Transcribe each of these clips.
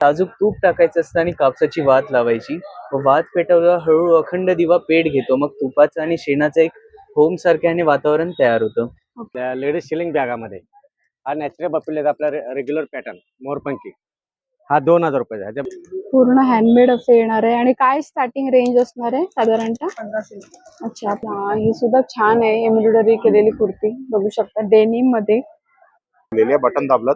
साजूक तूप टाकायचं असतं आणि कापसाची वात लावायची. व वात पेटवल्यावर हळूहळू अखंड दिवा पेट घेतो. मग तुपाचं आणि शेणाचं एक होम सारख्याने वातावरण तयार होतं. आपल्या लेडीज सिलिंग बॅगामध्ये हा नॅचरल बपिलेत आपला रेग्युलर पॅटर्न मोरपंखी. हा दोन हजार रुपये ह्याच्या पूर्ण हँडमेड असं येणार आहे. आणि काय स्टार्टिंग रेंज असणार आहे साधारणतः? अच्छा हा, ही सुद्धा छान आहे. एम्ब्रॉयडरी केलेली कुर्ती. बघू शकता डेनिममध्ये. दिलेली आहे बटन दाबलं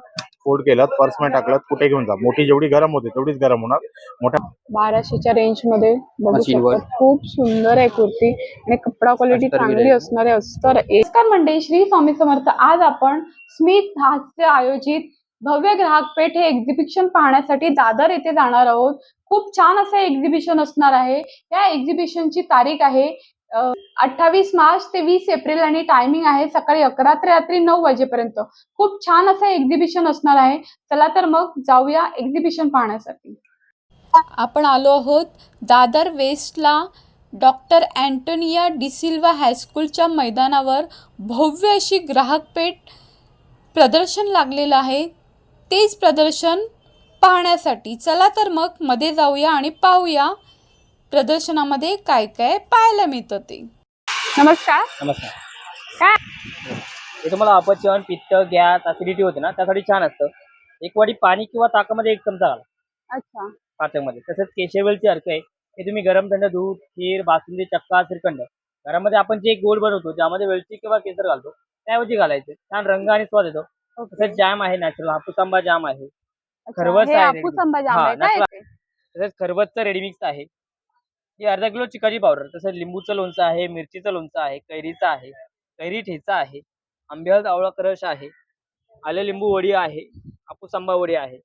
फोल्ड केलं पर्समध्ये टाकलं कुठे घेऊन जा. मोठी जेवढी गरम होते तेवढीच गरम होणार. मोठ्या बाराशेच्या रेंजमध्ये बघू silver. शकता. खूप सुंदर आहे कुर्ती आणि कपडा क्वालिटी चांगली. असणार आहे. अस्तर नमस्कार मंडळी श्री स्वामी समर्थ. आज आपण स्मित हास्य आयोजित भव्य ग्राहक पेठ हे एक्झिबिशन पाहण्यासाठी दादर येथे जाणार आहोत. खूप छान असं एक्झिबिशन असणार आहे. या एक्झिबिशनची तारीख आहे अठ्ठावीस मार्च ते वीस एप्रिल आणि टायमिंग आहे सकाळी अकरा ते रात्री नऊ वाजेपर्यंत. खूप छान असं एक्झिबिशन असणार आहे. चला तर मग जाऊया एक्झिबिशन पाहण्यासाठी. आपण आलो आहोत दादर वेस्टला. डॉक्टर अँटोनिया डिसिल्वा हायस्कूलच्या मैदानावर भव्य अशी ग्राहकपेठ प्रदर्शन लागलेलं आहे. तेच प्रदर्शन पाहण्यासाठी. चला तर मग मध्ये जाऊया आणि पाहूया प्रदर्शनामध्ये काय काय पाहायला मिळतं ते. नमस्कार. नमस्कार. काय? हे तुम्हाला अपचन पित्त गॅस ऍसिडिटी होते ना त्यासाठी छान असतं. एक वाटी पाणी किंवा ताकामध्ये एक चमचा घाला. अच्छा. पाचकमध्ये तसंच केशवेलची अर्क आहे. हे तुम्ही गरम थंड दूध खीर बासुंदी चक्का श्रीखंड घरामध्ये आपण जे गोड बनवतो ज्यामध्ये वेलची किंवा केसर घालतो त्याऐवजी घालायचे. छान रंग आणि स्वाद येतो. तसंच जॅम आहे नॅचरल हापूस आंबा जाम आहे. अच्छा, खरवस हे आहे. ready-mix. आंबा जाम हा, आहे का natural. इथे? तसंच खरबसचं रेडीमिक्स आहे. हे अर्धा किलो चिकाची पावडर तसंच लिंबूचं लोणचं आहे मिरचीचं लोणचं आहे कैरीचं आहे कैरी ठेचा आहे आंब्याहळद आवळा क्रश आहे आले लिंबू वडी आहे हापूस आंबा वडी आहे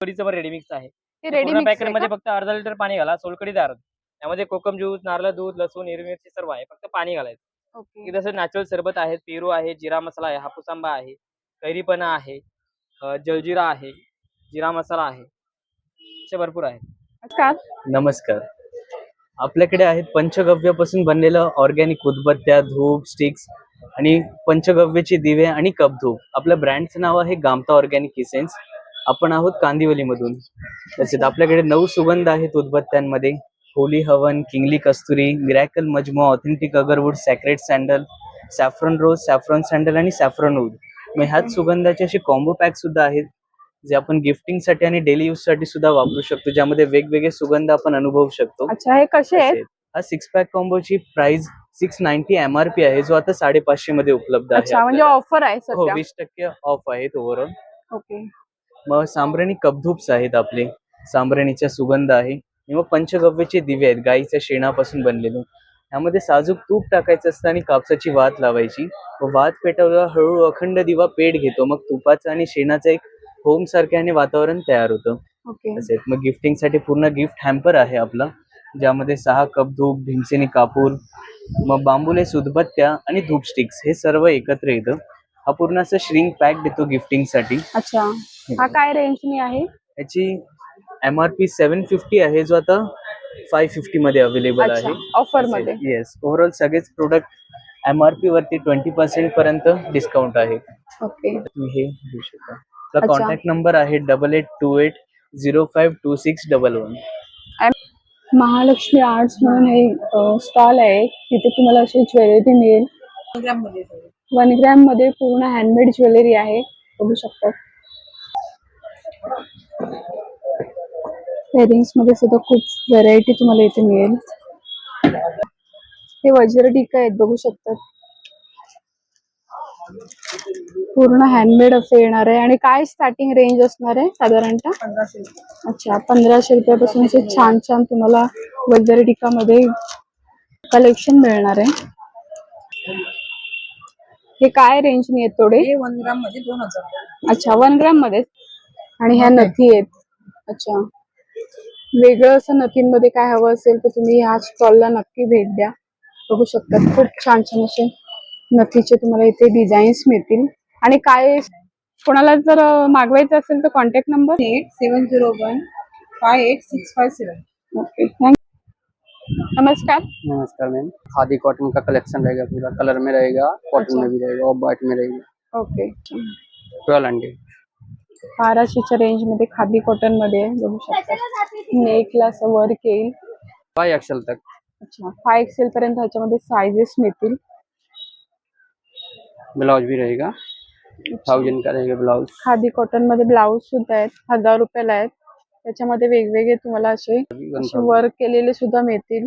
वडीचं पण रेडीमिक्स आहे. हे पॅकेटमध्ये? फक्त अर्धा लिटर पाणी घाला सोलकडी तयार होते. त्यामध्ये कोकम ज्यूस नारळ दूध लसूण हिरवी मिरची सर्व आहे फक्त पाणी घालायचं. ओके. की जसं नॅचरल सरबत आहे पेरू आहे जिरा मसाला आहे हापूस आंबा आहे कैरीपणा आहे जलजिरा आहे जिरा मसाला आहे असे भरपूर आहे नमस्कार. नमस्कार. आपल्याकडे आहेत पंचगव्यापासून बनलेलं ऑर्गॅनिक उदबत्त्या धूप स्टिक्स आणि पंचगव्याचे दिवे आणि कप धूप. आपल्या ब्रँडचं नाव आहे गामता ऑर्गॅनिक इसेन्स आपण आहोत कांदिवलीमधून. तसेच आपल्याकडे नऊ सुगंध आहेत उदबत्त्यांमध्ये. होली हवन किंगली कस्तुरी ग्रॅकल मजमो authentic agarwood sacred sandal saffron rose saffron sandal आणि सॅफ्रॉन वूड मग ह्याच सुगंधाचे असे कॉम्बो पॅक सुद्धा आहेत. जे आपण गिफ्टिंगसाठी आणि डेली यूजसाठी सुद्धा वापरू शकतो ज्यामध्ये वेगवेगळे सुगंध आपण अनुभवू शकतो. अच्छा हे कसे आहेत. हा six pack कॉम्बोची price six ninety M R P आहे. जो आता साडेपाचशे मध्ये उपलब्ध आहे अच्छा म्हणजे. ऑफर आहे हो सध्या वीस टक्के ऑफ आहेत ओव्हरऑल ओके मग सांब्रणी कपधूप्स आहेत आपले. सांब्रणीचा सुगंध आहे. आणि मग पंचगव्याचे दिवे आहेत गाईच्या शेणापासून बनलेले. त्यामध्ये साजूक तूप टाकायचं असतं आणि कापसाची वात लावायची. व वात पेटवल्यावर हळूहळू अखंड दिवा पेट घेतो. मग तुपाचं आणि शेणाचं एक होम सारख्याने वातावरण तयार होतं. ओके तसेच मग गिफ्टिंगसाठी पूर्ण गिफ्ट हॅम्पर आहे आपलं. ज्यामध्ये सहा कप धूप भीमसेनी कापूर मग बांबुलेस उदबत्त्या आणि धूप स्टिक्स हे सर्व एकत्र येतं. हा पूर्ण असं श्रिंक पॅक देतो गिफ्टिंगसाठी. अच्छा. हा काय रेंजनी आहे? याची M R P seven fifty आहे जो आता फाय फिफ्टी मध्ये अवेलेबल अच्छा आहे. ऑफरमध्ये येस ओव्हरऑल सगळेच प्रोडक्ट एम आर पी वरती ट्वेंटी पर्सेंट पर्यंत डिस्काउंट आहे. ओके तुम्ही हे घेऊ शकता. आपला अच्छा. कॉन्टॅक्ट नंबर आहे double eight two eight zero five two six double one Mahalakshmi arts म्हणून हे स्टॉल आहे. तिथे तुम्हाला अशी ज्वेलरी मिळेल. वन ग्रॅममध्ये पूर्ण हँडमेड ज्वेलरी आहे. बघू शकता. इयरिंग्समध्ये सुद्धा खूप व्हरायटी तुम्हाला इथे मिळेल. हे वज्र टीका आहेत बघू शकतात पूर्ण हँडमेड असं येणार आहे. आणि काय स्टार्टिंग रेंज असणार आहे साधारणतः? अच्छा पंधराशे रुपयापासून असे छान छान तुम्हाला वज्र टीका मध्ये कलेक्शन मिळणार आहे. हे काय रेंजने आहेत थोडे हे वन ग्राममध्ये दोन हजार अच्छा वन ग्राममध्ये. आणि ह्या नथी आहेत. अच्छा. वेगळं असं नथींमध्ये काय हवं असेल तर तुम्ही ह्या स्टॉलला नक्की भेट द्या. बघू शकता. खूप छान छान असे नथीचे तुम्हाला इथे डिझाईन्स मिळतील. आणि काय कोणाला जर मागवायचं असेल तर contact number eight seven zero one five eight six five seven okay thank नमस्कार. नमस्कार मैम खादी कॉटन का कलेक्शन रहेगा पूरा कलर में रहेगा कॉटन। में भी रहेगा और वाइट में रहेगा। ओके ट्वेल्व हंड्रेड बाराशेच्या रेंजमध्ये खादी कॉटनमध्ये बघू शकता. नेकला असं वर्क येईल फाय एक्सेल तक. अच्छा फाय एक्सेल पर्यंत ह्याच्यामध्ये साइजेस मिळतील. ब्लाउज भी रहेगा. थाउजेंड का रहेगा ब्लाउज खादी कॉटनमध्ये ब्लाऊज सुद्धा आहेत हजार रुपयाला आहेत. त्याच्यामध्ये वेगवेगळे तुम्हाला असे वर्क केलेले सुद्धा मिळतील.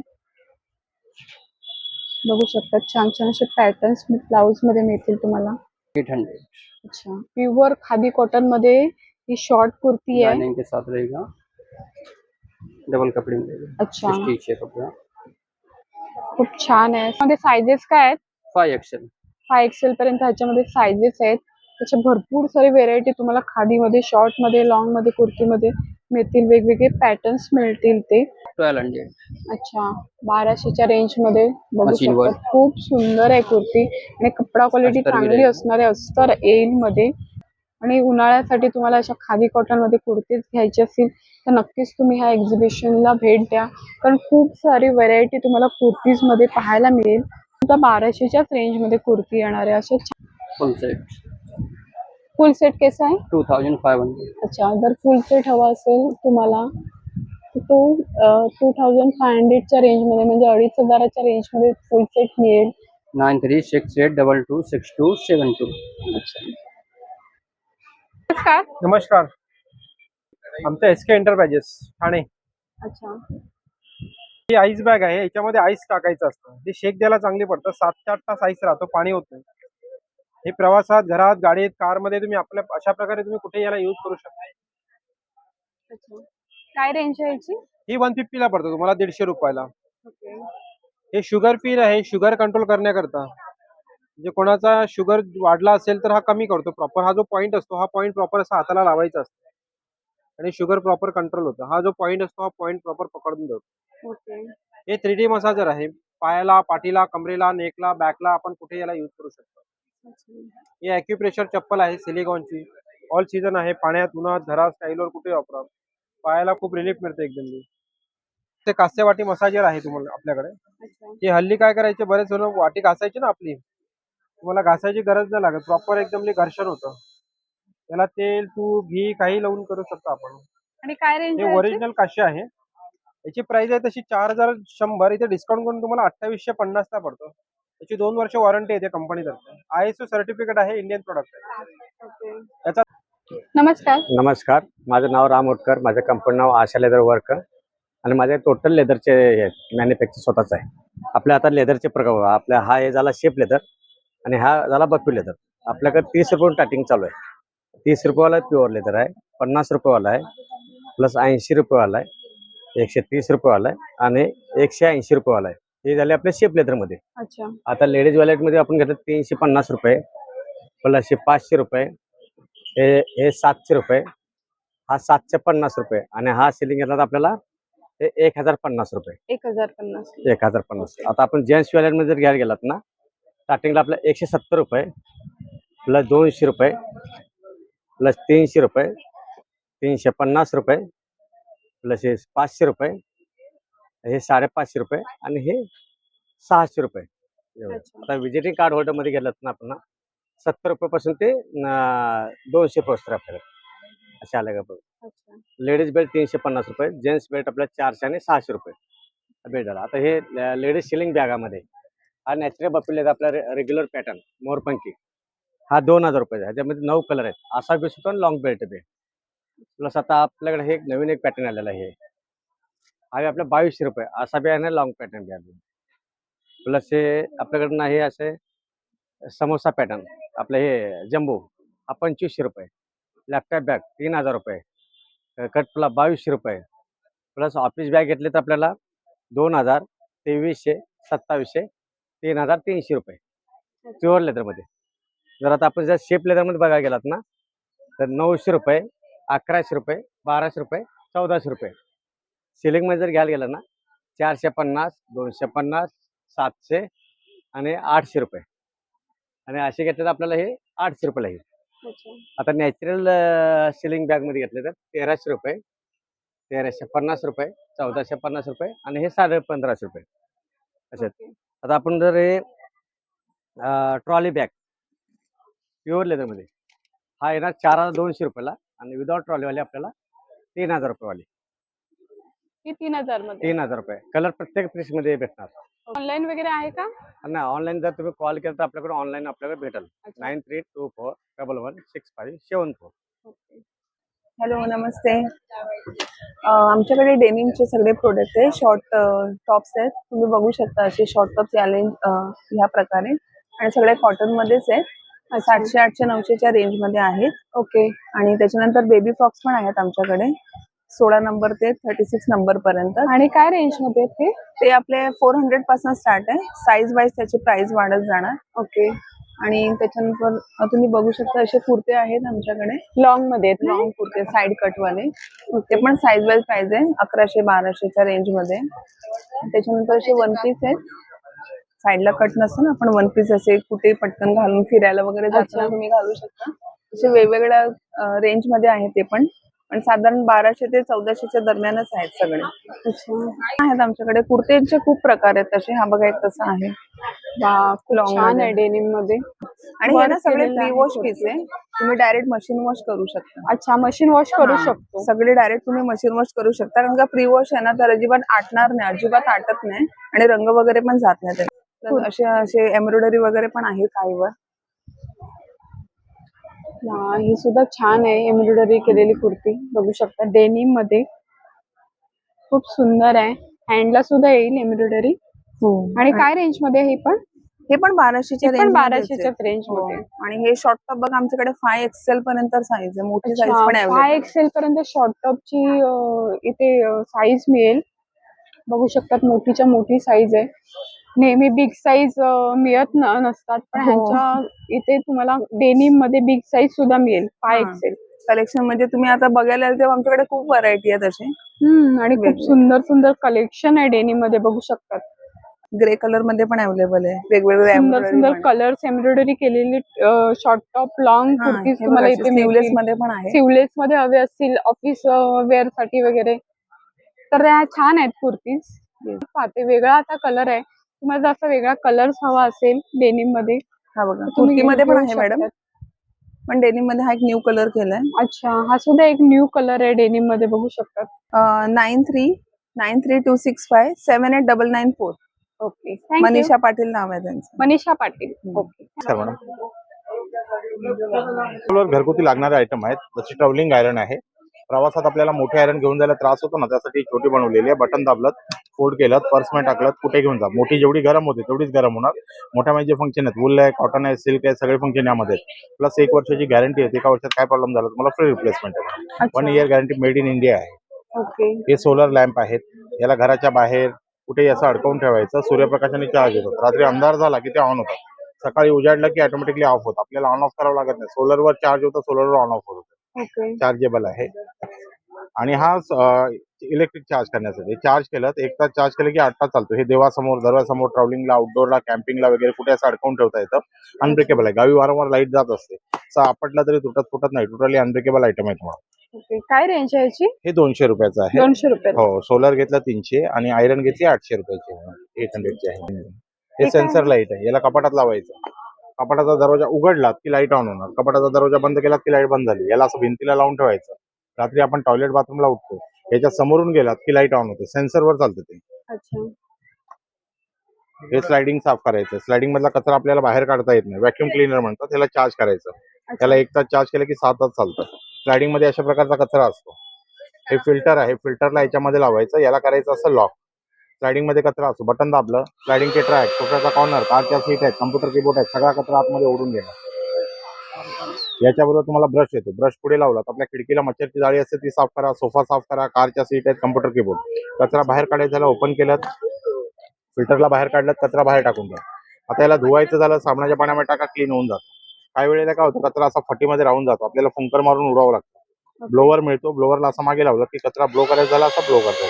बघू शकता छान छान असे पॅटर्न्स ब्लाऊजमध्ये मिळतील तुम्हाला. एट हंड्रेड अच्छा. प्युअर खादी कॉटनमध्ये ही शॉर्ट कुर्ती आहे. के साथ रहेगा. डबल कपड़े अच्छा. कपड़ा. खूप छान आहे. मध्ये साइजेस काय आहेत? फाइव एक्सेल फाय एक्सेल पर्यंत ह्याच्यामध्ये साइजेस आहेत. त्याचे भरपूर सारी व्हेरायटी तुम्हाला खादीमध्ये शॉर्टमध्ये लॉंगमध्ये कुर्तीमध्ये मिळतील. वेगवेगळे पॅटर्न्स मिळतील ते. ट्वेल्व हंड्रेड अच्छा. बाराशेच्या रेंजमध्ये बघू. शकता. खूप सुंदर आहे कुर्ती. आणि कपडा क्वालिटी चांगली. असणार आहे अस्तर येईल मध्ये आणि उन्हाळ्यासाठी तुम्हाला अशा खादी कॉटनमध्ये कुर्तीज घ्यायची असतील तर नक्कीच तुम्ही ह्या एक्झिबिशनला भेट द्या. कारण खूप सारी व्हरायटी तुम्हाला कुर्तीजमध्ये पाहायला मिळेल. आता बाराशेच्याच रेंजमध्ये कुर्ती येणार आहे असे फुल सेट कैसा आहे? Two thousand five hundred. अच्छा जर फुल सेट हवा असेल तुम्हाला तो टू थाउजंड फाय हंड्रेडच्या रेंजमध्ये म्हणजे अडीच हजाराच्या रेंजमध्ये फुल सेट मिळेल. Nine three six eight double two six two seven two. नमस्कार. नमस्कार. आमचं एस के एंटरप्राइजेस ठाणे. अच्छा. ही आईस बॅग आहे याच्यामध्ये आईस टाकायचं असतं. ती शेक द्यायला चांगली पडतं सात ते आठ तास आईस राहतो पाणी होत नाही. हे प्रवासात घरात गाडीत कारमध्ये तुम्ही आपल्या अशा प्रकारे तुम्ही कुठे याला यूज करू शकता? अच्छा. काय रेंज आहे याची? ही वन फिफ्टीला पडतं तुम्हाला दीडशे रुपयाला. ओके हे शुगर फ्री आहे शुगर कंट्रोल करण्याकरता. म्हणजे कोणाचा शुगर वाढला असेल तर हा कमी करतो. प्रॉपर हा जो पॉईंट असतो हा पॉईंट प्रॉपर असा हाताला लावायचा असतो. आणि शुगर प्रॉपर कंट्रोल होतं. हा जो पॉईंट असतो हा पॉईंट प्रॉपर पकडून देतो. ओके हे थ्री डी मसाजर आहे. पायाला पाठीला कमरेला नेकला बॅकला आपण कुठे याला यूज करू शकतो? ही अॅक्युप्रेशर चप्पल आहे सिलिकॉनची ऑल सीझन आहे पाण्यात उन्हात घरात स्टाईलवर कुठे वापरा. पायाला खूप रिलीफ मिळते एकदम. ते कास्य वाटी मसाजर आहे तुम्हाला आपल्याकडे. हे हल्ली काय करायचे बरेच जण वाटी घासायची ना आपली. तुम्हाला घासायची गरज नाही लागत प्रॉपर एकदम घर्षण होतं. त्याला तेल तूप घी काही लावून करू शकतो आपण. आणि काय रेंज हे? ओरिजिनल काशी आहे. याची प्राइस आहे तशी चार हजार शंभर इथे डिस्काउंट करून तुम्हाला अठ्ठावीसशे पन्नासला पडतो. याची दोन वर्ष वॉरंटी येते कंपनीतर्फे. आय एस ओ सर्टिफिकेट आहे इंडियन प्रोडक्ट आहे. ओके. याचा नमस्कार. नमस्कार. माझं नाव राम उटकर माझं कंपनी नाव आशा लेदर वर्क आणि माझे टोटल लेदरचे मॅन्युफॅक्चर स्वतःच आहे. आपल्या आता लेदरचे प्रकार आपल्या हा हे झाला शेप लेदर आणि हा झाला बप्पी लेदर आपल्याकडे तीस रुपये स्टार्टिंग चालू आहे. तीस रुपयेवाला प्युअर लेदर आहे पन्नास रुपयेवाला आहे प्लस ऐंशी रुपयेवाला आहे एकशे तीस रुपयेवाला आहे आणि एकशे ऐंशी रुपयेवाला आहे. हे झाले आपले शेप लेदरमध्ये. अच्छा. आता लेडीज वॅलेटमध्ये आपण घेतो तीनशे पन्नास रुपये प्लस हे पाचशे रुपये हे हे सातशे रुपये हा सातशे पन्नास रुपये आणि हा सिलिंग घेतला आपल्याला हे एक हजार पन्नास रुपये. एक हजार पन्नास. एक हजार पन्नास. आता आपण जेंट्स वॅलेटमध्ये जर घ्यायला गेलात ना स्टार्टिंगला आपलं एकशे सत्तर रुपये प्लस दोनशे रुपये प्लस तीनशे रुपये तीनशे पन्नास रुपये प्लस हे पाचशे रुपये हे साडेपाचशे रुपये आणि हे सहाशे रुपये. आता विजिटिंग कार्ड होल्डरमध्ये गेलात ना आपण सत्तर रुपयापासून ते दोनशे पोस्टर आपल्याकडे असे आले का लेडीज बेल्ट तीनशे पन्नास रुपये जेंट्स बेल्ट आपल्याला चारशे आणि सहाशे रुपये. बेल्ट झाला आता हे लेडीज शिलिंग बॅगामध्ये हा नॅचरल बपिलेचा आपला रेग्युलर पॅटर्न मोरपंकी हा दोन हजार रुपये ह्याच्यामध्ये नऊ कलर आहेत. असा बेस होतो आणि लॉंग बेल्ट बे प्लस आता आपल्याकडे हे एक नवीन एक पॅटर्न आलेला आहे. हवे आपल्या बावीसशे रुपये. असा बी आहे ना लॉंग पॅटर्न बी आहे प्लस हे आपल्याकडनं हे असे समोसा पॅटर्न आपलं हे जम्बो हा पंचवीसशे रुपये. लॅपटॉप बॅग तीन हजार रुपये. कटला बावीसशे रुपये. प्लस ऑफिस बॅग घेतले तर आपल्याला दोन हजार तेवीसशे सत्तावीसशे तीन हजार तीनशे रुपये. प्युअर लेदरमध्ये जर आता आपण जर शेप लेदरमध्ये बघायला गेलात ना तर नऊशे रुपये अकराशे रुपये बाराशे रुपये चौदाशे रुपये. सिलिंगमध्ये जर घ्यायला गेलं ना चारशे पन्नास दोनशे पन्नास सातशे आणि आठशे रुपये. आणि असे घेतले तर आपल्याला हे आठशे रुपये लागेल आता नॅचरल सिलिंग बॅगमध्ये घेतले तर तेराशे रुपये तेराशे पन्नास रुपये चौदाशे पन्नास रुपये आणि हे साडे पंधराशे रुपये. असे. आता आपण जर हे ट्रॉली बॅग प्युअर लेदरमध्ये हा येणार चार हजार दोनशे रुपयाला आणि विदाउट ट्रॉलीवाली आपल्याला तीन हजार रुपयेवाली ही तीन हजारमध्ये? तीन हजार रुपये. कलर प्रत्येक पीसमध्ये भेटणार. ऑनलाईन वगैरे आहे का? आणि ऑनलाईन जर तुम्ही कॉल केला तर आपल्याकडे ऑनलाईन आपल्याकडे भेटेल. अच्छा. Nine three two four double one six five seven four hello नमस्ते. अं, आमच्याकडे डेनिमचे सगळे प्रोडक्ट आहे शॉर्ट टॉप्स आहेत. तुम्ही बघू शकता असे शॉर्ट टॉप्स या रेंज ह्या प्रकारे. आणि सगळे कॉटन मध्येच आहेत. सातशे आठशे नऊशेच्या रेंजमध्ये आहेत. ओके आणि त्याच्यानंतर बेबी फ्रॉक्स पण आहेत आमच्याकडे. सोळा नंबर ते थर्टी सिक्स नंबर पर्यंत. आणि काय रेंजमध्ये ते ते आपले फोर हंड्रेडपासून स्टार्ट आहे. साईज वाईज त्याची प्राइस वाढत जाणार. ओके आणि त्याच्यानंतर तुम्ही बघू शकता असे कुर्ते आहेत आमच्याकडे. लॉंगमध्ये? लॉंग कुर्ते साईड कटवाले ते पण साईज वाईज प्राइस आहे अकराशे बाराशेच्या रेंजमध्ये. त्याच्यानंतर असे वन पीस आहेत. साईडला कट नसतं ना आपण वन पीस असे कुठे पटकन घालून फिरायला वगैरे जाताना अच्छा. तुम्ही घालू शकता. असे वेगवेगळ्या रेंजमध्ये आहे ते पण. पण साधारण बाराशे ते चौदाशेच्या दरम्यानच आहेत सगळे. अच्छा. आहेत आमच्याकडे. कुर्तेचे खूप प्रकार आहेत तसे. हा बघा एक तसा आहे. डेनिममध्ये. आणि हे ना सगळे प्री वॉश. पीस आहे. तुम्ही डायरेक्ट मशीन वॉश करू शकता. अच्छा मशीन वॉश करू शकतो. सगळे डायरेक्ट तुम्ही मशीन वॉश करू शकता. कारण का प्री वॉश आहे ना तर अजिबात आटणार नाही अजिबात आटत नाही. आणि रंग वगैरे पण जात नाही असे असे एम्ब्रॉयडरी वगैरे पण आहे काहीवर ही सुद्धा छान आहे एम्ब्रॉयडरी केलेली कुर्ती. बघू शकता डेनिममध्ये खूप सुंदर आहे. हँडला सुद्धा येईल एम्ब्रॉयडरी. आणि काय रेंजमध्ये ही पण? हे पण बाराशेच्या हे मध्येच बाराशेच्या. रेंज हो. मध्ये. आणि हे शॉर्ट टॉप बघा आमच्याकडे फाय एक्सेल पर्यंत साईज आहे. मोठी साईज पण फाय. एक्सेल पर्यंत शॉर्ट टॉपची इथे साईज मिळेल. बघू शकतात मोठीच्या मोठी साईज आहे. नेहमी बिग साईज मिळत न- नसतात. पण हो. ह्यांच्या इथे तुम्हाला डेनिममध्ये बिग साईज सुद्धा मिळेल. फाय हा. एक्सेल कलेक्शन म्हणजे तुम्ही आता बघायला आले तेव्हा आमच्याकडे खूप व्हरायटी आहेत असे. हम्म आणि खूप. सुंदर सुंदर कलेक्शन आहे डेनिममध्ये बघू शकतात. ग्रे कलरमध्ये पण अवेलेबल आहे. वेगवेगळे सुंदर सुंदर. कलर्स एम्ब्रॉयडरी केलेली शॉर्ट टॉप लॉंग कुर्तीज तुम्हाला इथे मिळतील. मध्ये पण आहे. सिवलेस मध्ये हवे असतील ऑफिस वेअरसाठी वगैरे. तर छान आहेत कुर्तीज. Yes. पाहते वेगळा आता कलर आहे. तुम्हाला जर असा वेगळा कलर हवा असेल डेनिममध्ये हा बघा. तुम्ही कुर्तीमध्ये पण आहे मॅडम. पण डेनिममध्ये हा एक न्यू कलर केलाय. अच्छा हा सुद्धा एक न्यू कलर आहे डेनिममध्ये बघू शकतात nine three nine three two six five seven eight double nine four okay Manisha Patil नाव आहे त्यांचं. मनीषा पाटील. ओके नमस्कार मॅडम. घरगुती लागणारे आयटम आहेत. जशी ट्रॅव्हलिंग आयरन आहे. प्रवासात आपल्याला मोठे आयरन घेऊन जायला त्रास होतो ना त्यासाठी छोटी बनवलेली आहे. बटन दाबलं फोल्ड केलं पर्समध्ये टाकलं कुठे घेऊन जा. मोठी जेवढी गरम होते तेवढीच गरम होणार. मोठ्या म्हणजे फंक्शन आहेत. वूल आहे कॉटन आहे सिल्क आहे सगळे फंक्शन यामध्ये प्लस एक वर्षाची गॅरंटी आहे एका वर्षात काय प्रॉब्लेम झाला तुम्हाला? फ्री रिप्लेसमेंट आहे one year guarantee made in India आहे. हे सोलर लॅम्प आहेत. याला घराच्या बाहेर कुठेही असं अडकवून ठेवायचं. सूर्यप्रकाशाने चार्ज होतात रात्री अंधार झाला की ते ऑन होतात. सकाळी उजाडलं की ऑटोमॅटिकली ऑफ होतं. आपल्याला ऑन ऑफ करावं लागत नाही. सोलरवर चार्ज होतं सोलरवर ऑन ऑफ होतं. चार्जेबल आहे. आणि हा इलेक्ट्रिक चार्ज करण्यासाठी. चार्ज केलं तर एक तास चार्ज केलं की आठ तास चालतो. हे देवासमोर दरवासमोर ट्रॅव्हलिंगला आउटडोरला कॅम्पिंगला वगैरे कुठे असं अडकवून ठेवता येतं. अनब्रेकेबल आहे. गावी वारंवार लाइट जात असते. असं आपटला तरी तुटत फुटत नाही. टोटली अनब्रेकेबल आयटम आहे तुम्हाला. ओके. काय रेंज आहे याची? हे दोनशे रुपयाचं आहे. दोनशे रुपये हो. सोलर घेतला तीनशे आणि आयरन घेतली आठशे रुपयाची. एट हंड्रेडची आहे. हे सेन्सर लाइट आहे. याला कपाटात लावायचं. कपाटाचा दरवाजा उघडला की लाइट ऑन होणार. कपाटाचा दरवाजा बंद केला की लाइट बंद झाली. याला असं भिंतीला लावून ठेवायचं. रात्री आपण टॉयलेट बाथरूमला उठतो. याच्या समोरून गेलात की लाइट ऑन होते. सेन्सरवर चालतं ते. अच्छा. हे स्लायडिंग साफ करायचं. स्लायडिंग मधला कचरा आपल्याला बाहेर काढता येत नाही. व्हॅक्युम क्लिनर म्हणतात त्याला चार्ज करायचं. त्याला एक तास चार्ज केलं की सात तास चालतं. स्लायडिंगमध्ये अशा प्रकारचा कचरा असतो. हे फिल्टर आहे. फिल्टरला याच्यामध्ये लावायचं. याला करायचं असं लॉक स्लायडिंगमध्ये कचरा असतो. बटन दाबलं. स्लायडिंगचे ट्रॅक सोफ्याचा कॉर्नर कारच्या सीट आहेत कम्प्युटर कीबोर्ड आहेत. सगळा कचरा आतमध्ये ओढून घेणार. याच्याबरोबर तुम्हाला ब्रश येतो. ब्रश पुढे लावला तर आपल्या खिडकीला मच्छरची जाळी असते ती साफ करा सोफा साफ करा कारच्या सीट आहेत कम्प्युटर कीबोर्ड कचरा बाहेर काढायचा झाला ओपन केलं फिल्टरला बाहेर काढलं कचरा बाहेर टाकून द्या. आता याला धुवायचं झालं साबणाच्या पाण्यामध्ये टाका क्लीन होऊन जातं. काही वेळेला काय होतं कचरा असा फटीमध्ये राहून जातो. आपल्याला फुंकर मारून उडवावं लागतं. ब्लोवर मिळतो ब्लोअरला असं मागे लावलं की कचरा ब्लो करायचा झाला असा ब्लो करता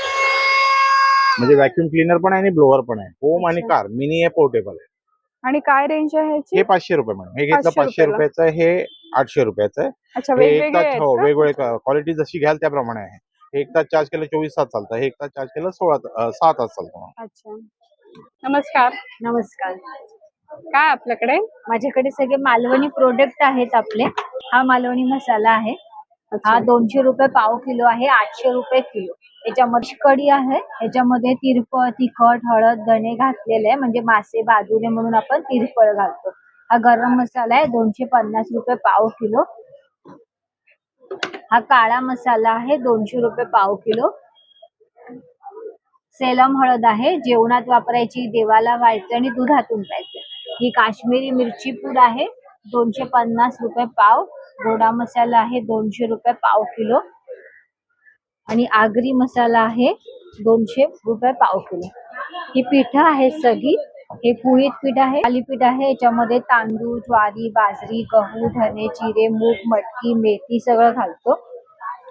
म्हणजे व्हॅक्युम क्लीनर पण आहे आणि ब्लोअर पण आहे. होम आणि. कार मिनी आहे पोर्टेबल आहे. आणि काय रेंज आहे हे पाचशे रुपये मॅडम हे घेतलं 500 पाचशे. रुपयाचं हे आठशे रुपयाचं आहे. अच्छा हे एक वेगवेगळे तास हो का? वेगवेगळे क्वालिटी जशी घ्याल त्याप्रमाणे आहे. हे एक तास चार्ज केलं चोवीस तास चालतं. हे एक तास चार्ज केलं सोळा सहा तास चालतं अच्छा. नमस्कार. नमस्कार. काय आपल्याकडे? माझ्याकडे सगळे मालवणी प्रोडक्ट आहेत आपले. हा मालवणी मसाला आहे. हा दोनशे रुपये पाव किलो आहे आठशे रुपये किलो. याच्यामध्ये कढी आहे. याच्यामध्ये तिरफळ तिखट हळद धणे घातलेले आहे. म्हणजे मासे बाजूले म्हणून आपण तिरफळ घालतो. हा गरम मसाला आहे दोनशे पन्नास रुपये पाव किलो. हा काळा मसाला आहे दोनशे रुपये पाव किलो. सेलम हळद आहे जेवणात वापरायची देवाला व्हायचं आणि दुधातून प्यायचं. ही काश्मीरी मिरची पूड आहे दोनशे पन्नास रुपये पाव. गोडा मसाला आहे दोनशे रुपये पाव किलो. आणि आगरी मसाला आहे दोनशे रुपये पाव किलो. ही पिठं आहे सगळी. हे पुळीत पीठ आहे. थालीपीठ आहे. याच्यामध्ये तांदूळ ज्वारी बाजरी गहू धने जिरे मूग मटकी मेथी सगळं घालतो.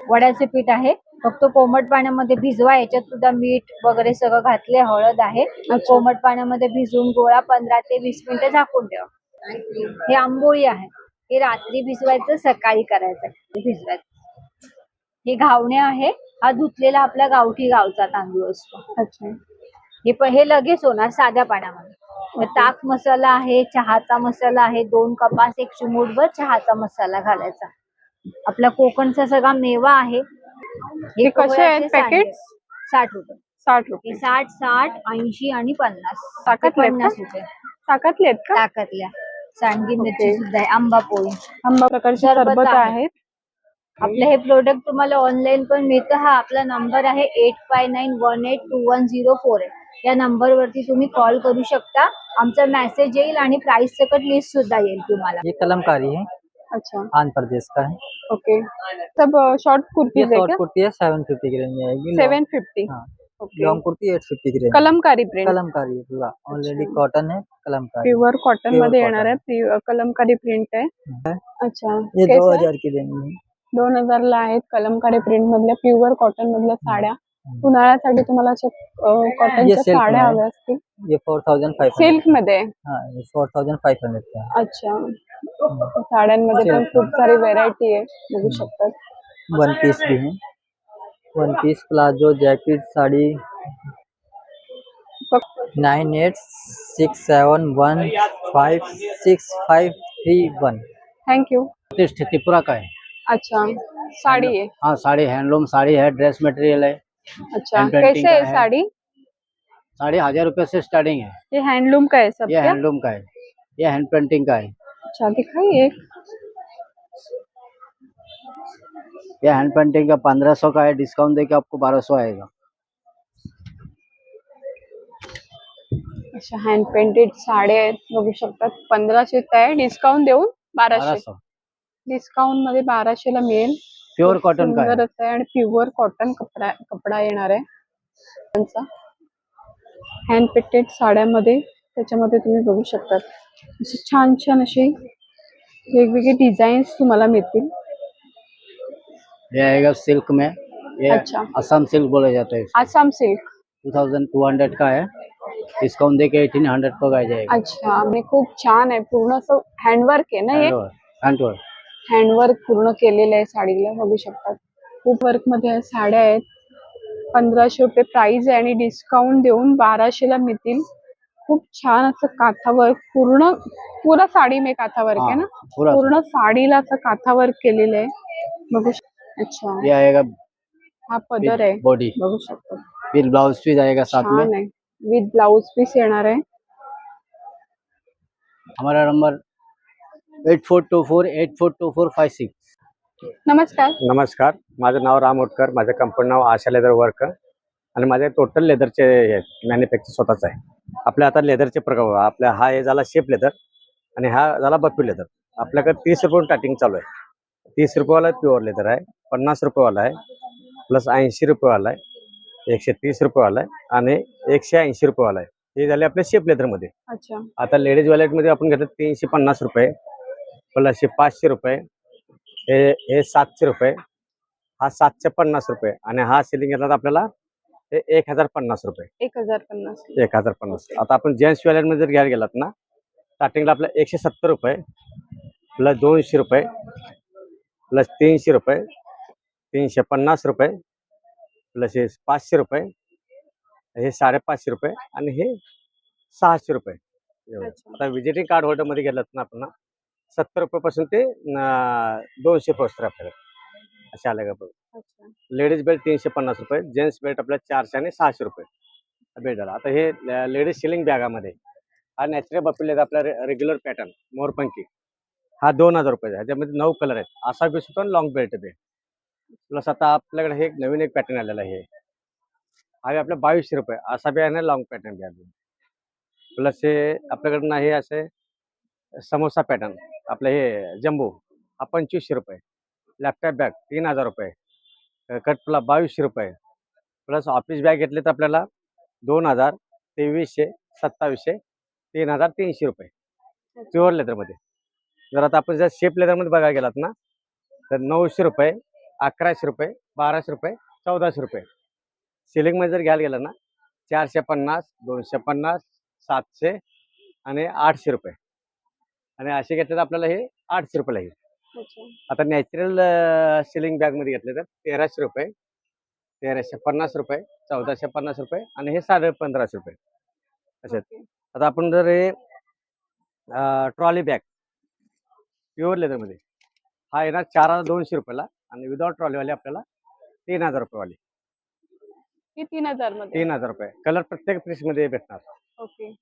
वड्याचे पीठ आहे. फक्त कोमट पाण्यामध्ये भिजवा. याच्यात सुद्धा मीठ वगैरे सगळं घातले हळद आहे. कोमट पाण्यामध्ये भिजवून गोळा पंधरा ते वीस मिनिटं झाकून ठेवा. हे आंबोळी आहे. हे रात्री भिजवायचं सकाळी करायचं. भिजवायचं. हे घावणे आहे. हा धुतलेला आपला गावठी गावचा तांदूळ असतो. अच्छा. हे पण हे लगेच होणार साध्या पाण्यामध्ये. ताक मसाला आहे चहाचा मसाला आहे दोन कपास एक चिमूटभर चहाचा मसाला घालायचा. आपला कोकणचा सगळा मेवा आहे. हे कसे आहेत. पॅकेट साठ रुपये. साठ रुपये. साठ साठ ऐंशी आणि पन्नास. पन्नास? रुपये. का? ताकातल्या सांडगी मिरची. सुद्धा आहे आंबा पोळी. आंबा प्रकारचे सरबत सरबत आहे. आहेत. आपलं हे प्रोडक्ट तुम्हाला ऑनलाईन पण मिळतं. हा आपला नंबर आहे eight five nine one eight two one zero four eight या नंबर वरती तुम्ही कॉल करू शकता. आमचा मेसेज येईल आणि प्राइस सकट लिस्ट सुद्धा येईल तुम्हाला. ये कलमकारी है. अच्छा. आंध्र प्रदेश का है. ओके. सब शॉर्ट ये कुर्तीज है शॉर्ट कुर्ती है सेवन फिफ्टी की रेंज में आएगी. सेवन फिफ्टी हाँ. Okay long kurti eight fifty की रेंज कलमकारी प्रिंट कलमकारी है पूरा. ऑलरेडी कॉटन है कलमकारी. प्युअर कॉटन Pure मध्ये cotton. येणार आहे. प्रि- कलमकारी प्रिंट आहे. अच्छा. ये दो? हजार की रेंज में. है दोन हजारला आहेत कलमकारी प्रिंट मधल्या. प्युअर कॉटन मधल्या साड्या. उन्हाळ्यासाठी तुम्हाला अशा कॉटनच्या साड्या हव्या असतील? ये फोर थाउज़ेंड फाइव सिल्क मध्ये हाँ फोर थाउज़ेंड फाइव हंड्रेड अच्छा. साड्यांमध्ये पण खूप सारी व्हेरायटी आहे बघू शकतात. वन पीस भी है. One piece palazzo jacket sari. Nine eight six seven one five six five three one thank you artist Tripura का है अच्छा. साडी आहे. हाँ साड़ी हैंडलूम साड़ी है ड्रेस मटेरियल है. अच्छा कैसे है साड़ी? साड़ी हज़ार रुपए से स्टार्टिंग है। ये हैंडलूम का है सब ये हैंडलूम का है। ये हैंड पेंटिंग का है। अच्छा दिखाइए ये हैंड पेंटिंग का पंद्रह सौ का है डिस्काउंट देके आपको बारह सौ आएगा। अच्छा हँड पेंटेड साड्या आहेत बघू शकतात पंधराशे आहे डिस्काउंट देऊन बारह बाराशे डिस्काउंट मध्ये बाराशेला मिळेल। खूप कॉटन का है सुंदर असं आहे आणि प्युअर कॉटन कपडा कपडा येणार आहे. त्यांचा. हँड पेटेड साड्यामध्ये त्याच्यामध्ये तुम्ही बघू शकतात. असे छान छान असे वेगवेगळे डिझाईन्स तुम्हाला मिळतील. ये आएगा सिल्क में? ये अच्छा। असम सिल्क बोले जाते हैं. Assam silk two thousand two hundred का है डिस्काउंट देके एटीन हंड्रेड को आ जाएगा. अच्छा. आणि खूप छान आहे. पूर्ण असं हँडवर्क आहे ना हे? हैंडवर्क हँडवर्क पूर्ण केलेलं आहे साडीला बघू शकतात खूप वर्कमध्ये साड्या आहेत. पंधराशे रुपये प्राइस आहे आणि डिस्काउंट देऊन बाराशेला मिळतील. खूप छान असं काथावर्क पूर्ण पुरा साडी में काथावर्क आहे ना? पूरा. पूर्ण साडीला असं काथावर्क केलेलं आहे. बघू शक- अच्छा. हा पदर आहे. बॉडी बघू शकतो. विद ब्लाउज पीस आएगा साथ में? आहे. विथ ब्लाउज पीस येणार आहे. हमारा number eight four two four eight four two four five six नमस्कार. नमस्कार. माझं नाव राम ओटकर माझं कंपनी नाव आशा लेदर वर्क आणि माझे टोटल लेदरचे मॅन्युफॅक्चर स्वतःच आहे. आपल्या आता लेदरचे प्रकार आपल्या हा हे झाला शेप लेदर आणि हा झाला बप्पी लेदर आपल्याकडे तीस रुपये स्टार्टिंग चालू आहे. तीस रुपयेवाला प्युअर लेदर आहे. पन्नास रुपयेवाला आहे. प्लस ऐंशी रुपयेवाला आहे. एकशे तीस रुपयेवाला आहे. आणि एकशे ऐंशी रुपयेवाला आहे. हे झाले आपल्या शेप लेदरमध्ये अच्छा. आता लेडीज वॅलेटमध्ये आपण घेतो तीनशे पन्नास रुपये. प्लस हे पाचशे रुपये. हे हे सातशे रुपये. हा सातशे पन्नास रुपये. आणि हा सिलिंग येतात आपल्याला हे एक हजार पन्नास रुपये. एक हजार पन्नास. एक हजार पन्नास. आता आपण जेंट्स वॅलेटमध्ये जर घ्यायला गेलात ना स्टार्टिंगला आपलं एकशे सत्तर रुपये प्लस दोनशे रुपये प्लस तीनशे रुपये तीनशे पन्नास रुपये प्लस हे पाचशे रुपये हे साडेपाचशे रुपये आणि हे सहाशे रुपये. आता विजिटिंग कार्ड होल्डरमध्ये गेलात ना आपण सत्तर रुपयापासून ते दोनशे पोहोचतं आपल्याला. असे आले का लेडीज बेल्ट तीनशे पन्नास रुपये जेंट्स बेल्ट आपल्या चारशे आणि सहाशे रुपये. बेल्ट झाला आता हे लेडीज सिलिंग बॅगामध्ये हा नॅचरल बपिल आपला रेग्युलर पॅटर्न मोरपंखी हा दोन हजार रुपये. ह्याच्यामध्ये नऊ कलर आहेत. असा बेस होतो लॉंग बेल्ट बे प्लस आता आपल्याकडे हे एक नवीन एक पॅटर्न आलेला आहे. हा बी आपला बावीसशे रुपये. असा बी आहे ना लॉंग पॅटर्न बी प्लस हे आपल्याकडनं हे असे समोसा पॅटर्न आपलं हे जम्बो हा पंचवीसशे रुपये. लॅपटॉप बॅग तीन हजार रुपये. कटला बावीसशे रुपये. प्लस ऑफिस बॅग घेतले तर आपल्याला दोन हजार तेवीसशे सत्तावीसशे तीन हजार तीनशे रुपये. प्युअर लेदरमध्ये जर आता आपण जर शेप लेदरमध्ये बघायला गेलात ना तर नऊशे रुपये अकराशे रुपये बाराशे रुपये चौदाशे रुपये. सिलिंगमध्ये जर घ्यायला गेलं ना चारशे पन्नास दोनशे पन्नास सातशे आणि आठशे रुपये. आणि असे घेतले तर आपल्याला हे आठशे रुपये लागेल आता नॅचरल सिलिंग बॅगमध्ये घेतले तर तेराशे रुपये तेराशे पन्नास रुपये चौदाशे पन्नास रुपये आणि हे साडे पंधराशे रुपये. असे. आता आपण जर हे ट्रॉली बॅग प्युअर लेदरमध्ये हा येणार चार हजार दोनशे रुपयाला आणि विदाउट ट्रॉलीवाले आपल्याला तीन हजार रुपयेवाली ही तीन हजारमध्ये. तीन हजार रुपये. कलर प्रत्येक पीसमध्ये भेटणार. ओके.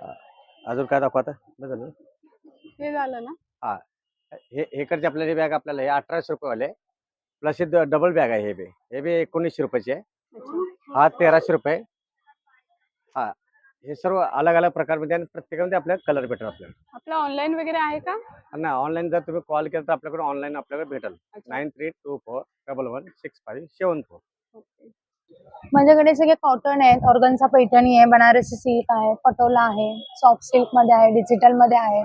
अजून काय दाखवा आता बस झालं ना? हे. हे हेकडचे आपल्याला हे बॅग आपल्याला हे अठराशे रुपयेवाले. प्लस हे डबल बॅग आहे हे बी. हे बी एकोणीसशे रुपयाचे. आहे हा तेराशे रुपये. हा. हे सर्व अलग अलग प्रकारमध्ये आणि प्रत्येकामध्ये आपल्याला कलर भेटेल आपल्याला. आपलं ऑनलाईन वगैरे आहे का? आणि ऑनलाईन जर तुम्ही कॉल केला तर आपल्याकडे ऑनलाईन आपल्याकडे भेटेल. Nine three two four double one six five seven four. माझ्याकडे सगळे कॉटन आहेत. ऑर्गनचा पैठणी आहे बनारसी सिल्क आहे पटोला आहे सॉफ्ट सिल्कमध्ये आहे डिजिटलमध्ये आहे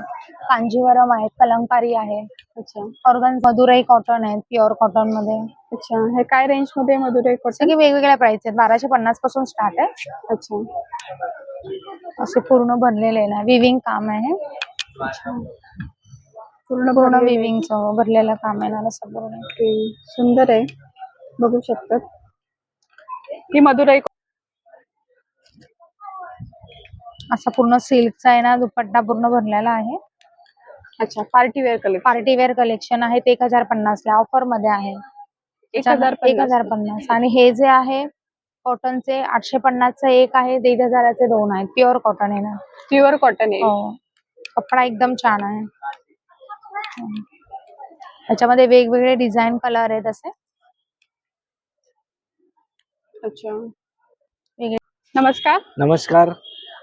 कांजीवरम आहे कलंकारी आहे. अच्छा. ऑर्गन मधुराई कॉटन आहेत प्युअर कॉटनमध्ये. अच्छा. हे काय रेंजमध्ये मधुराई कॉटन सगळे वेगवेगळ्या प्राइस आहेत. बाराशे पन्नासपासून स्टार्ट आहे. अच्छा. असे पूर्ण भरलेले आहे ना विविंग काम आहे. पूर्ण पूर्ण. विविंगचं भरलेलं काम आहे. ना असं पूर्ण ओके सुंदर आहे. बघू शकतात. ही मधुराई असा पूर्ण सिल्कचा आहे ना दुपट्टा पूर्ण भरलेला आहे. अच्छा party wear collection party wear collection आहे ते एक हजार पन्नास ला ऑफरमध्ये आहे. एक हजार एक हजार पन्नास. आणि हे जे आहे कॉटनचे आठशे पन्नासचं एक आहे दीड हजाराचे दोन आहेत. प्युअर कॉटन आहे ना. प्युअर कॉटन आहे. हो. कपडा एकदम छान आहे. त्याच्यामध्ये वेगवेगळे डिझाईन कलर आहेत असे. अच्छा. वेगळे. नमस्कार. नमस्कार.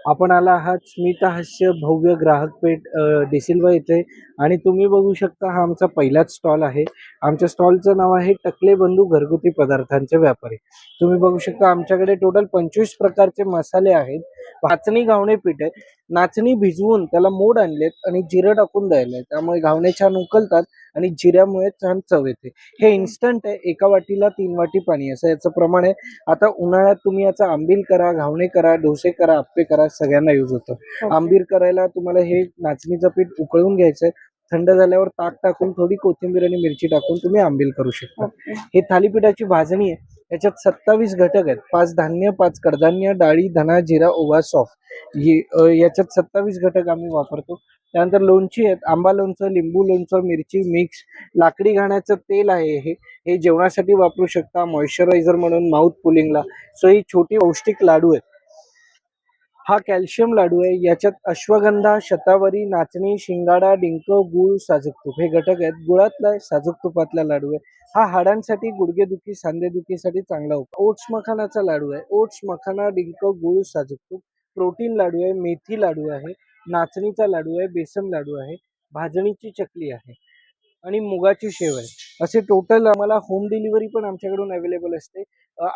आपण आला आहात स्मिता हास्य भव्य ग्राहक पेठ डिसिल्वा येथे. आणि तुम्ही बघू शकता हा आमचा पहिलाच स्टॉल आहे. आमच्या स्टॉलचं नाव आहे टकले बंधू घरगुती पदार्थांचे व्यापारी. तुम्ही बघू शकता आमच्याकडे टोटल पंचवीस प्रकारचे मसाले आहेत. नाचणी घावणे पीठ आहे. नाचणी भिजवून त्याला मोड आणलेत आणि जिरं टाकून द्यायला त्यामुळे घावणे छान उकलतात आणि जिऱ्यामुळे छान चव येते. हे इन्स्टंट आहे. एका वाटीला तीन वाटी पाणी असं याचं प्रमाण आहे. आता उन्हाळ्यात तुम्ही याचा आंबील करा घावणे करा डोसे करा आप्पे करा सगळ्यांना यूज होतं. आंबीर करायला तुम्हाला हे नाचणीचं पीठ उकळून घ्यायचंय. थंड झाल्यावर ताक टाकून थोडी कोथिंबीर आणि मिरची टाकून तुम्ही आंबील करू शकता. हे थालीपीठाची भाजणी आहे. याच्यात सत्तावीस घटक आहेत. पाच धान्य पाच कडधान्य डाळी धना जिरा ओवा सॉफ. याच्यात सत्तावीस घटक आम्ही वापरतो. त्यानंतर लोणची आहेत. आंबा लोणचं लिंबू लोणचं मिरची मिक्स. लाकडी घाण्याचं तेल आहे हे. हे जेवणासाठी वापरू शकता. मॉइश्चरायझर म्हणून माउथ पुलिंगला. सो ही छोटी पौष्टिक लाडू आहेत. हा कॅल्शियम लाडू आहे. याच्यात अश्वगंधा शतावरी नाचणी शिंगाडा डिंक गुळ साजूक तूप. हे घटक आहेत. गुळातला आहे, साजूक तुपातला लाडू आहे. हा हाडांसाठी गुडघेदुखी सांधेदुखीसाठी चांगला उपाय ओट्स मखानाचा लाडू आहे. ओट्स मखाना डिंक गुळ साजूक तूप. प्रोटीन लाडू आहे. मेथी लाडू आहे. नाचणीचा लाडू आहे. बेसन लाडू आहे. भाजणीची चकली आहे. आणि मुगाची शेव आहे. असे टोटल आम्हाला होम डिलिव्हरी पण आमच्याकडून अवेलेबल असते.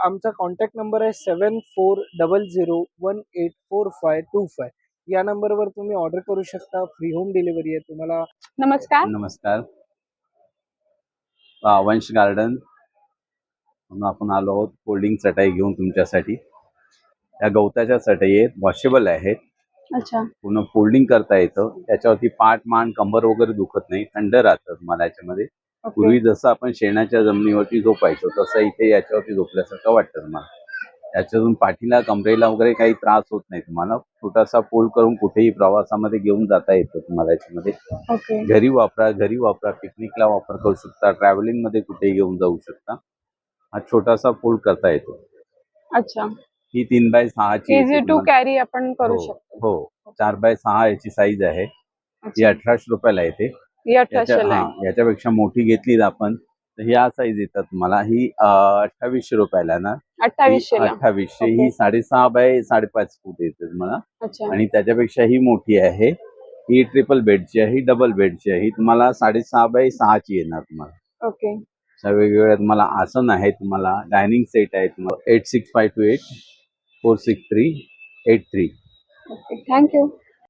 आमचा कॉन्टॅक्ट नंबर आहे seven four double zero one eight four five two five या नंबरवर तुम्ही ऑर्डर करू शकता. फ्री होम डिलिव्हरी आहे तुम्हाला. नमस्कार. नमस्कार. वंश गार्डन म्हणून आपण आलो आहोत. फोल्डिंग चटाई घेऊन तुमच्यासाठी. या गवताच्या चटाई आहेत वॉशेबल आहेत. अच्छा. पूर्ण फोल्डिंग करता येतं. त्याच्यावरती पाठ मान कंबर वगैरे दुखत नाही. थंड राहतं तुम्हाला याच्यामध्ये. पूर्वी जसं आपण शेणाच्या जमिनीवरती झोपायचो तसं इथे याच्यावरती झोपल्यासारखं वाटतं तुम्हाला. त्याच्यातून पाठीला कमरेला वगैरे काही त्रास होत नाही तुम्हाला. छोटासा फोल्ड करून कुठेही प्रवासामध्ये घेऊन जाता येतं तुम्हाला याच्यामध्ये. घरी वापरा घरी वापरा. पिकनिकला वापर करू शकता. ट्रॅव्हलिंगमध्ये कुठेही घेऊन जाऊ शकता. हा छोटासा फोल्ड करता येतो. अच्छा. ही तीन बाय सहाची इझी टू. कॅरी आपण करू हो, शकतो. हो. चार बाय सहा याची साईज आहे. ही. अठराशे रुपयाला येते याच्यापेक्षा मोठी घेतली आपण तर ह्या साईज येतात तुम्हाला. ही अठ्ठावीसशे रुपयाला ना? अठ्ठावीसशे. ओके. ही साडेसहा बाय साडेपाच फूट येते तुम्हाला. आणि त्याच्यापेक्षा ही मोठी आहे. ही ट्रिपल बेडची आहे ही डबल बेडची आहे. ही तुम्हाला साडेसहा बाय सहाची येणार तुम्हाला. ओके. वेगवेगळ्या तुम्हाला आसन आहे तुम्हाला. डायनिंग सेट आहे तुम्हाला. Eight six five two eight four six three eight three okay thank you